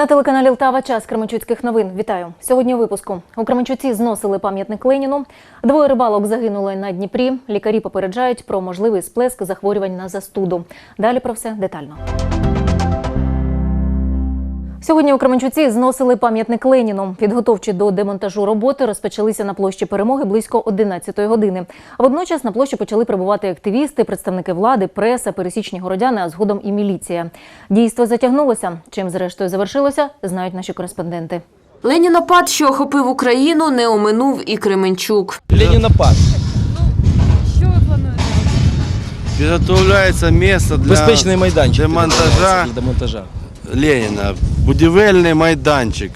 На телеканалі Лтава час Кременчуцьких новин. Вітаю. Сьогодні випуску. У Кременчуці зносили пам'ятник Леніну. Двоє рибалок загинули на Дніпрі. Лікарі попереджають про можливий сплеск захворювань на застуду. Далі про все детально. Сьогодні у Кременчуці зносили пам'ятник Леніну. Підготовчі до демонтажу роботи розпочалися на площі перемоги близько 11-ї години. А водночас на площі почали прибувати активісти, представники влади, преса, пересічні городяни, а згодом і міліція. Дійство затягнулося. Чим зрештою завершилося, знають наші кореспонденти. Ленінопад, що охопив Україну, не оминув і Кременчук. Ленінопад. Підготовляється місце для Безпечний майданчик. демонтажа для демонтажа. Леніна. Будівельний майданчик.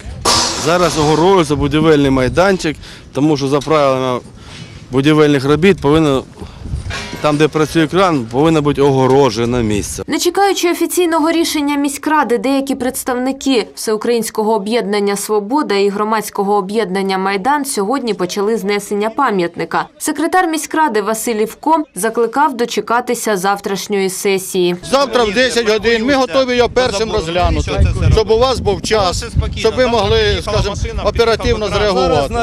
Зараз огорожується будівельний майданчик, тому що за правилами будівельних робіт повинно там, де працює кран, повинно бути огорожене місце. Не чекаючи офіційного рішення міськради, деякі представники Всеукраїнського об'єднання Свобода і громадського об'єднання Майдан сьогодні почали знесення пам'ятника. Секретар міськради Василь Івко закликав дочекатися завтрашньої сесії. Завтра в 10 годин ми готові його першим розглянути, щоб у вас був час, щоб ви могли, скажімо, оперативно зреагувати.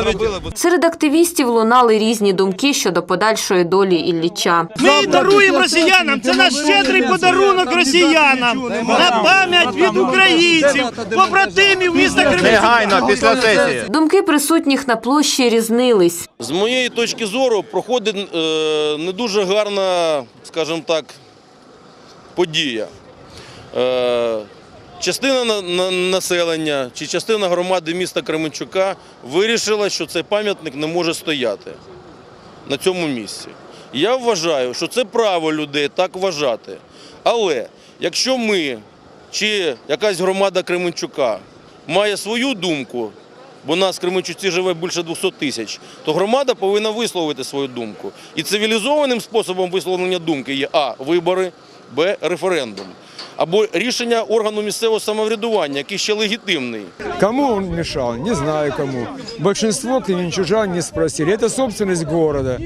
Серед активістів лунали різні думки щодо подальшої долі Ілліча. Ми даруємо росіянам. Це наш щедрий подарунок росіянам на пам'ять від українців, побратимів міста Кременчука. Негайно після сесії. Думки присутніх на площі різнились. З моєї точки зору проходить е, не дуже гарна, скажімо так, подія. Е, частина на- на- населення чи частина громади міста Кременчука вирішила, що цей пам'ятник не може стояти на цьому місці. Я вважаю, що це право людей так вважати. Але якщо ми чи якась громада Кременчука має свою думку, бо нас в Кременчуці живе більше 200 тисяч, то громада повинна висловити свою думку. І цивілізованим способом висловлення думки є А. Вибори, Б. Референдум. Або рішення органу місцевого самоврядування, який ще легітимний. Кому он мешал? Не знаю кому. Большинство кременчужан не спросили. Это собственность города.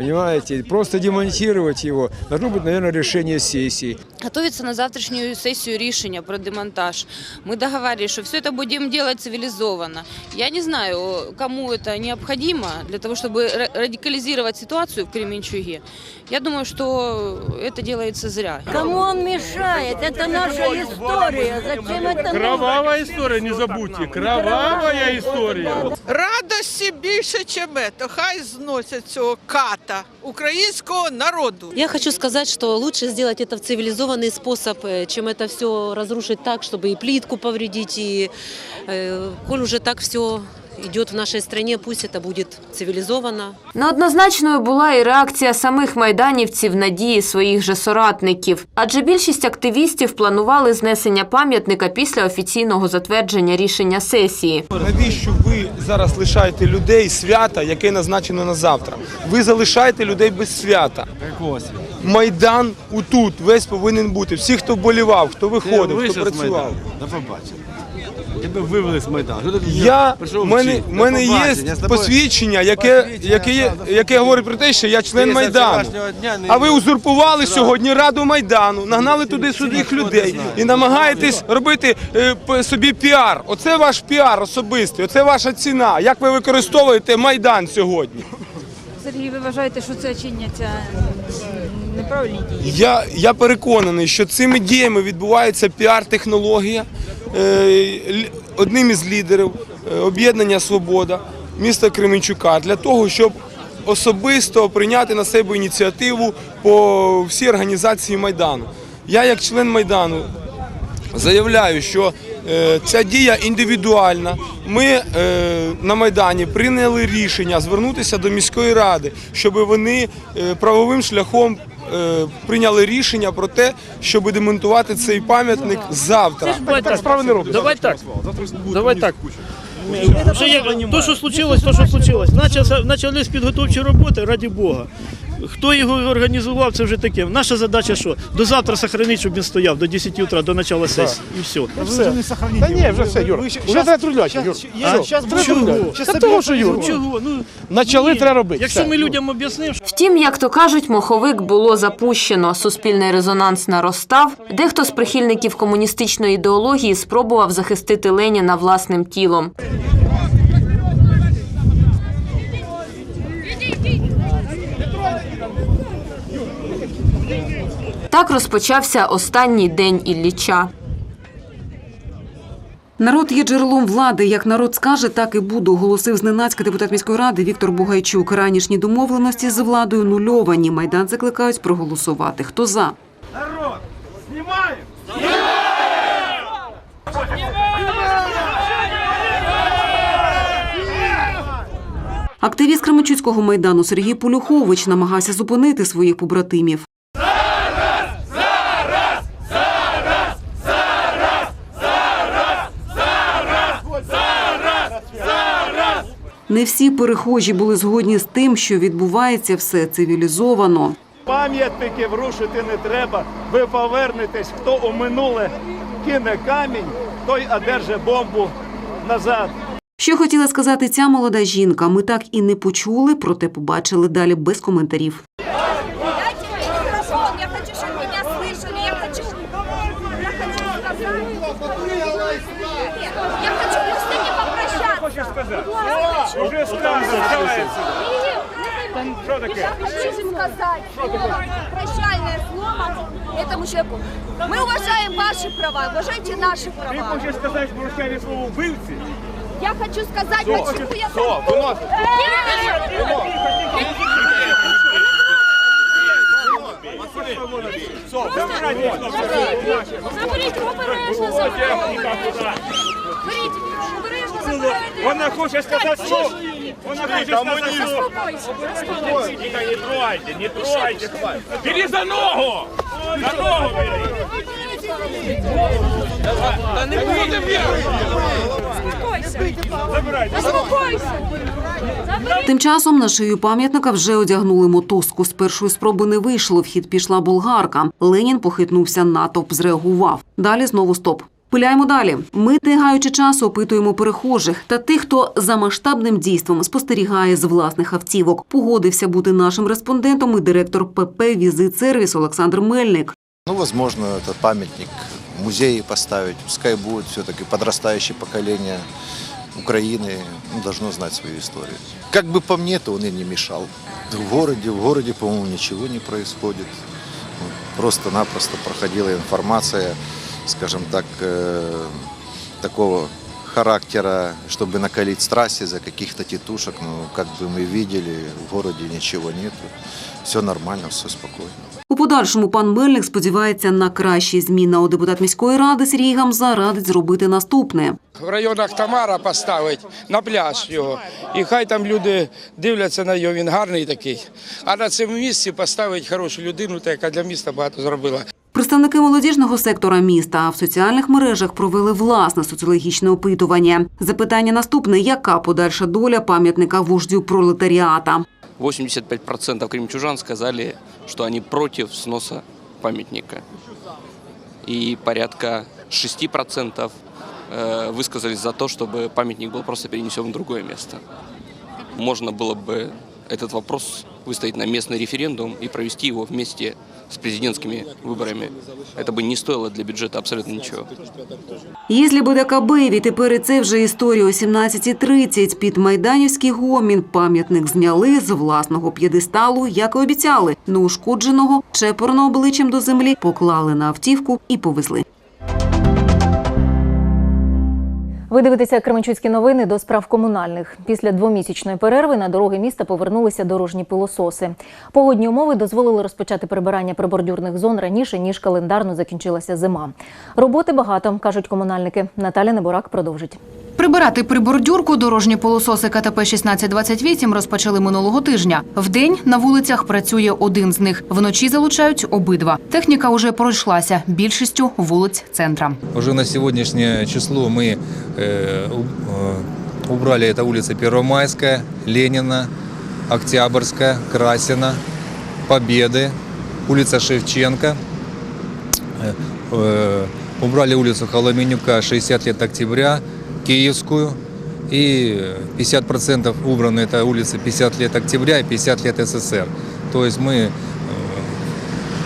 Понимаете? Просто демонтировать его должно быть, наверное, решение сессии. готовится на завтрашнюю сессию решения про демонтаж. Мы договаривались, что все это будем делать цивилизованно. Я не знаю, кому это необходимо для того, чтобы ра- радикализировать ситуацию в Кременчуге. Я думаю, что это делается зря. Кому он мешает? Это наша история. Зачем это Кровавая історія, не забудьте. Кровавая історія. Радості більше, ніж це. Хай зносять цього ката українського народу. Я хочу сказать, что лучше сделать это в цивилизованный способ, э, чем это все разрушить так, чтобы и плитку повредить, и э, коль уже так все идет в нашей стране, пусть это будет цивилизованно. Неоднозначною була і реакція самих майданівців на дії своїх же соратників. Адже більшість активістів планували знесення пам'ятника після офіційного затвердження рішення сесії. Навіщо ви зараз лишаєте людей свята, яке назначено на завтра? Ви залишаєте людей без свята. Майдан утут весь повинен бути. Всі, хто вболівав, хто виходив, хто працював. До побачення. Тебе вивели з Майдану. Що Я в мене, в мене є посвідчення, яке, яке, є- яке говорить про те, що я член Майдану. вчорашнього дня не- А ви узурпували сьогодні Раду Майдану, нагнали туди своїх людей і намагаєтесь робити е, п- собі піар. Оце ваш піар особистий, оце ваша ціна. Як ви використовуєте Майдан сьогодні? Сергій, ви вважаєте, що це чиняться неправильні дії? Я, я переконаний, що цими діями відбувається піар-технологія. Е, одним із лідерів е, об'єднання Свобода міста Кременчука для того, щоб особисто прийняти на себе ініціативу по всій організації Майдану. Я, як член Майдану, заявляю, що е, ця дія індивідуальна. Ми на Майдані прийняли рішення звернутися до міської ради, щоб вони правовим шляхом прийняли рішення про те, щоб демонтувати цей пам'ятник завтра. Давай так, справи не роблять. Давай так. Давай так. Вже то, що случилось, то, що случилось. Начався, почались підготовчі роботи, раді Бога. Хто його організував, це вже таке. Наша задача що? До завтра сохранити, щоб він стояв до 10 утра, до початку сесії. І все. Все. Та ні, вже все, Юр. Уже треба трудляти, Юр. А? Зараз треба Чого? Та того, що, Юр, Чого? Ну, начали, ні. треба робити. Якщо Все. ми людям об'яснимо, що Втім, як то кажуть, моховик було запущено. Суспільний резонанс наростав. Дехто з прихильників комуністичної ідеології спробував захистити Леніна власним тілом. Так розпочався останній день Ілліча. Народ є джерелом влади. Як народ скаже, так і буду. Голосив зненацька депутат міської ради Віктор Бугайчук. Ранішні домовленості з владою нульовані. Майдан закликають проголосувати. Хто за? Народ! Активіст Кременчуцького майдану Сергій Полюхович намагався зупинити своїх побратимів. Не всі перехожі були згодні з тим, що відбувається все цивілізовано. Пам'ятники врушити не треба. Ви повернетесь, хто у минуле кине камінь, той одержи бомбу назад. Що хотіла сказати ця молода жінка, ми так і не почули, проте побачили далі без коментарів. Уже сказано, давай. Что такое? Я хочу сказать слово, прощальное слово этому человеку. Мы уважаем ваши права, уважайте наши права. сказати прощальне слово вбивці? Я хочу сказать, почему я Все, виносить. Заберіть обережно, заберіть. Беріть, обережно. Вона хоче сказати, що? Вона хоче сказати, що? Заспокойся. Не трогайте, не трогайте. Бери за ногу! За ногу бери! Та не буде Забирайте. Тим часом на шию пам'ятника вже одягнули мотузку. З першої спроби не вийшло. В хід пішла болгарка. Ленін похитнувся, натовп зреагував. Далі знову стоп. Пиляємо далі. Ми, не гаючи часу, опитуємо перехожих та тих, хто за масштабним дійством спостерігає з власних автівок. Погодився бути нашим респондентом і директор ПП «Візит Сервіс» Олександр Мельник. Ну, возможно, этот памятник в музее поставить. Пускай будет все-таки подрастающее поколение Украины ну, должно знать свою историю. Как бы по мне, то он и не мешал. В городе, в городе, по-моему, ничего не происходит. Просто-напросто проходила информация, скажем так, э, такого характера, чтобы накалить страсти за каких-то тетушек. Ну, как бы мы видели, в городе ничего нету. Все нормально, все спокойно. У подальшому пан Мельник сподівається на кращі зміни. А депутат міської ради Сергій Гамза радить зробити наступне. в районах Тамара поставить на пляж його. І хай там люди дивляться на його, він гарний такий. А на цьому місці поставить хорошу людину, та яка для міста багато зробила. Представники молодіжного сектора міста в соціальних мережах провели власне соціологічне опитування. Запитання наступне: яка подальша доля пам'ятника вождю пролетаріата? 85% кремчужан сказали, что они против сноса памятника. И порядка 6% э, высказались за то, чтобы памятник был просто перенесен в другое место. Можно было бы этот вопрос выставить на местный референдум и провести его вместе с президентскими выборами. Это бы не стоило для бюджета абсолютно ничего. Єзлі БДКБ, відтепер і це вже історія о 17.30. Під майданівський гомін пам'ятник зняли з власного п'єдесталу, як і обіцяли. Неушкодженого, чепорно обличчям до землі, поклали на автівку і повезли. Ви дивитеся Кременчуцькі новини до справ комунальних. Після двомісячної перерви на дороги міста повернулися дорожні пилососи. Погодні умови дозволили розпочати прибирання прибордюрних зон раніше ніж календарно закінчилася зима. Роботи багато, кажуть комунальники. Наталя Неборак продовжить. Прибирати прибордюрку дорожні полососи КТП 1628 розпочали минулого тижня. Вдень на вулицях працює один з них. Вночі залучають обидва. Техніка уже пройшлася більшістю вулиць центра. Уже на сегодняшнее число мы э, у- э, убрали это улица Первомайская, Ленина, Октябрьская, Красина, Победы, улица Шевченко. Э, э, Убрали улицу Холоменюка 60 лет октября, Киевскую. И 50% убраны это улицы 50 лет октября и 50 лет СССР. То есть мы э,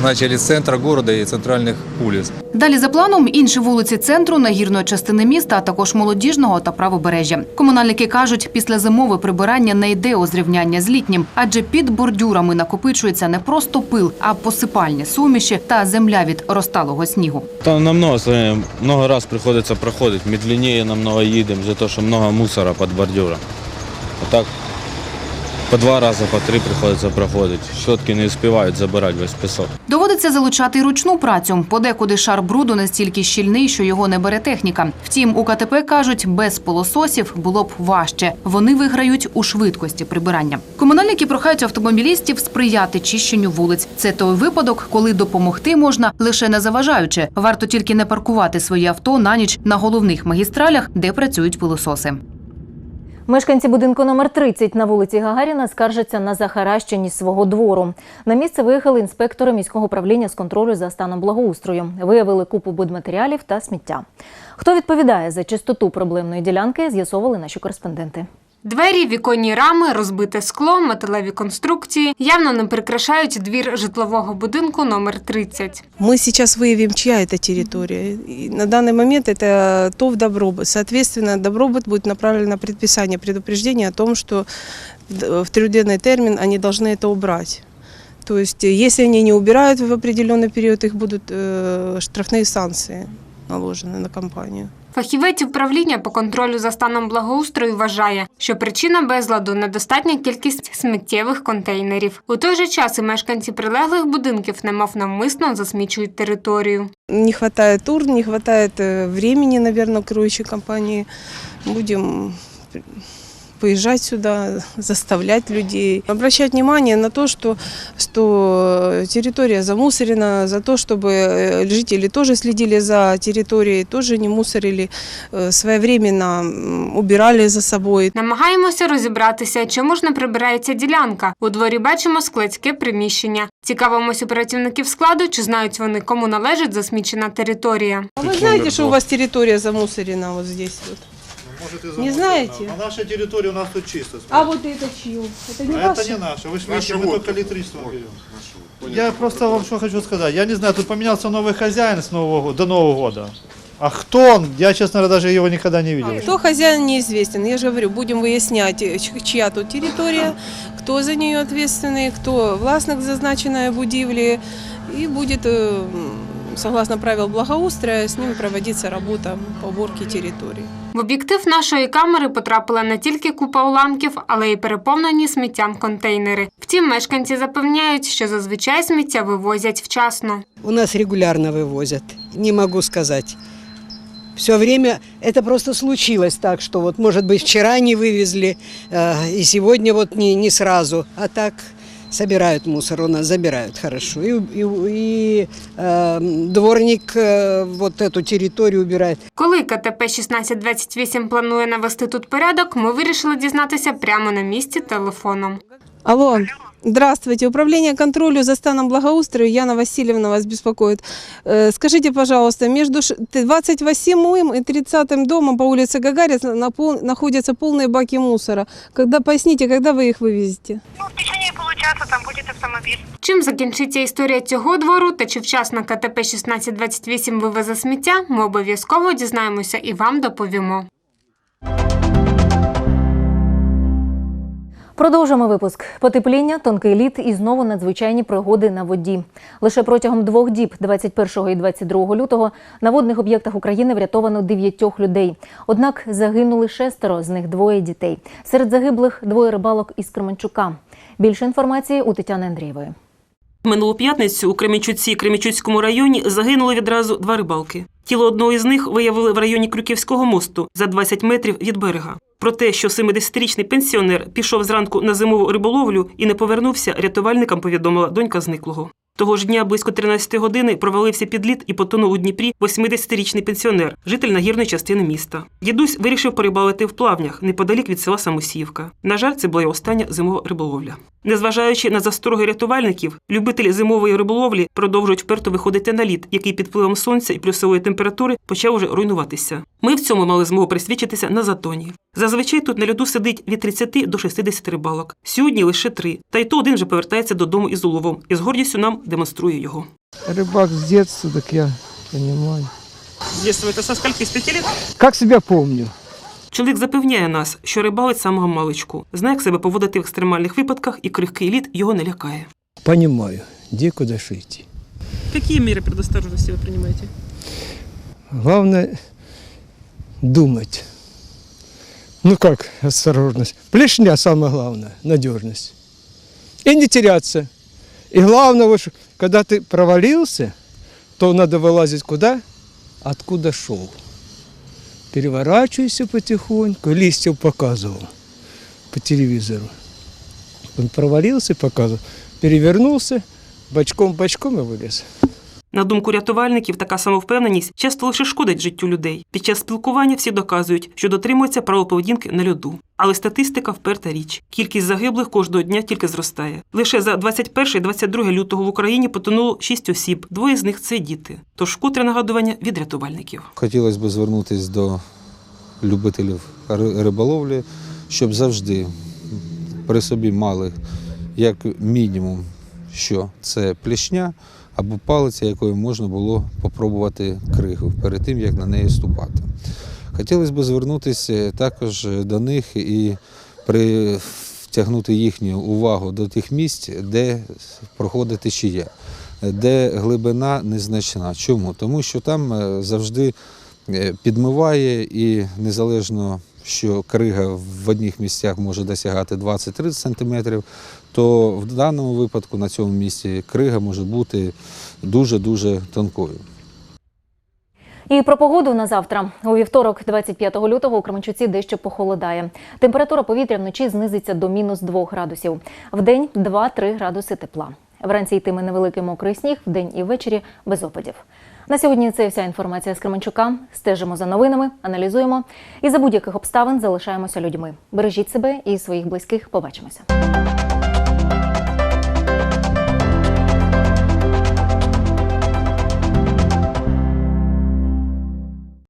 начали с центра города и центральных улиц. Далі за планом інші вулиці центру, нагірної частини міста, а також молодіжного та правобережжя. Комунальники кажуть, після зимове прибирання не йде у зрівняння з літнім, адже під бордюрами накопичується не просто пил, а посипальні суміші та земля від розталого снігу. Там намного, много раз приходится проходить, медленнее намного едем, за то, что много мусора под бордюром. А так по два раза, по три приходится проходить. Щетки не успевают забирать весь песок. Доводиться залучати ручну працю. Подекуди шар бруду настільки щільний, що його не бере техніка. Втім, у КТП кажуть, без пилососів було б важче. Вони виграють у швидкості прибирання. Комунальники прохають автомобілістів сприяти чищенню вулиць. Це той випадок, коли допомогти можна лише не заважаючи. Варто тільки не паркувати свої авто на ніч на головних магістралях, де працюють пилососи. Мешканці будинку номер 30 на вулиці Гагаріна скаржаться на захаращеність свого двору. На місце виїхали інспектори міського управління з контролю за станом благоустрою. Виявили купу будматеріалів та сміття. Хто відповідає за чистоту проблемної ділянки, з'ясовували наші кореспонденти. Двері, віконні рами, розбите скло, металеві конструкції явно не прикрашають двір житлового будинку номер 30. Мы сейчас выявим, чья это территория. И на данный момент это ТОВ «Добробыт». Соответственно, «Добробыт» будет направлено на предписание предупреждения о том, что в в трехдневный термин они должны это убрать. То есть, э, если они не убирают в определенный период, их будут э, штрафные санкции наложены на компанию. Фахівець управління по контролю за станом благоустрою вважає, що причина безладу недостатня кількість сміттєвих контейнерів. У той же час і мешканці прилеглих будинків немов навмисно засмічують територію. Не вистачає тур, не вистачає часу, мабуть, наверное, компанії. компании. Будем выезжать сюда, заставлять людей. Обращать внимание на то, что, что территория замусорена, за то, чтобы э, жители тоже следили за территорией, тоже не мусорили, э, своевременно м, убирали за собой. Намагаємося розібратися, чому ж не прибирається ділянка. У дворі бачимо складське приміщення. Цікавимось у працівників складу, чи знають вони, кому належить засмічена територія. А вы знаете, что у вас территория замусорена вот здесь вот? Не знаете? А наша территория у нас тут чисто. А вот это чье? Это не А ваше? это не наша. Вы же видите, мы только электричество берем. Я просто вам что хочу сказать. Я не знаю, тут поменялся новый хозяин с Нового года, до Нового года. А кто он, я, честно говоря, даже его никогда не видел. Кто хозяин неизвестен. Я же говорю, будем выяснять, э, ч- чья тут территория, кто за нее ответственный, кто властник зазначенной будівлі. И будет, э, м, согласно правил благоустрия, с ними проводиться работа по уборке территории. В об'єктив нашої камери потрапила не тільки купа уламків, але й переповнені сміттям контейнери. Втім, мешканці запевняють, що зазвичай сміття вивозять вчасно. У нас регулярно вывозят, не могу сказать. Все время это просто случилось так, что вот, может быть, вчера не вывезли, э, и сегодня вот не, не сразу, а так собирают мусор у нас, забирают хорошо. И, и, и, э, дворник э, вот эту территорию убирает. Коли КТП 1628 планує навести тут порядок, ми вирішили дізнатися прямо на місці телефоном. Алло, здравствуйте. Управление контролю за станом благоустрою. Яна Васильевна вас беспокоит. Э, Скажите, пожалуйста, между ш- 28-м и 30-м домом по улице Гагарина напол- находятся полные баки мусора. Когда, поясните, когда вы их вывезете? Чим закінчиться історія цього двору та чи вчасно КТП 1628 вивезе сміття, ми обов'язково дізнаємося і вам доповімо. Продовжимо випуск. Потепління, тонкий лід і знову надзвичайні пригоди на воді. Лише протягом двох діб, 21 і 22 лютого, на водних об'єктах України врятовано дев'ятьох людей. Однак загинули шестеро, з них двоє дітей. Серед загиблих двоє рибалок із Кременчука. Більше інформації у Тетяни Андрієвої. Минулу п'ятницю у Кремічуці Кремічуцькому районі загинули відразу два рибалки. Тіло одного із них виявили в районі Крюківського мосту за 20 метрів від берега. Про те, що 70-річний пенсіонер пішов зранку на зимову риболовлю і не повернувся, рятувальникам повідомила донька зниклого. Того ж дня близько 13 години провалився під лід і потонув у Дніпрі 80-річний пенсіонер, житель нагірної частини міста. Дідусь вирішив порибалити в плавнях неподалік від села Самосіївка. На жаль, це була його остання зимова риболовля. Незважаючи на застороги рятувальників, любителі зимової риболовлі продовжують вперто виходити на лід, який під впливом сонця і плюсової температури почав уже руйнуватися. Ми в цьому мали змогу присвідчитися на затоні. Зазвичай тут на льоду сидить від 30 до 60 рибалок. Сьогодні лише три. Та й то один вже повертається додому із уловом і з гордістю нам демонструє його. Рыбак с детства, так я понимаю. З дитинства це со скільки з п'яти років? Как себя помню. Чоловік запевняє нас, що рибалить самого маличку, знає, як себе поводити в екстремальних випадках, і крихкий лід його не лякає. Понимаю, где куда шить. Які міри предосторожності ви приймаєте? Главное думать. Ну как осторожность? Плешня самое главное, надежность. И не теряться. И главное, вот, что когда ты провалился, то надо вылазить куда? Откуда шел. Переворачивайся потихоньку. Листьев показывал по телевизору. Он провалился, показывал. Перевернулся, бочком-бочком и вылез. На думку рятувальників, така самовпевненість часто лише шкодить життю людей. Під час спілкування всі доказують, що дотримуються правил поведінки на льоду. Але статистика вперта річ. Кількість загиблих кожного дня тільки зростає. Лише за 21-22 лютого в Україні потонуло 6 осіб. Двоє з них це діти. Тож вкотре нагадування від рятувальників. Хотілося б звернутися до любителів риболовлі, щоб завжди при собі мали як мінімум, що це плішня або палиця, якою можна було попробувати кригу перед тим, як на неї ступати. Хотілося б звернутися також до них і притягнути їхню увагу до тих місць, де проходить течія, де глибина незначна. Чому? Тому що там е, завжди е, підмиває і незалежно, що крига в одних місцях може досягати 20-30 см, то в даному випадку на цьому місці крига може бути дуже-дуже тонкою. І про погоду на завтра. У вівторок, 25 лютого, у Кременчуці дещо похолодає. Температура повітря вночі знизиться до мінус 2 градусів. Вдень 2-3 градуси тепла. Вранці йтиме невеликий мокрий сніг, вдень і ввечері без опадів. На сьогодні це вся інформація з Кременчука. Стежимо за новинами, аналізуємо і за будь-яких обставин залишаємося людьми. Бережіть себе і своїх близьких. Побачимося.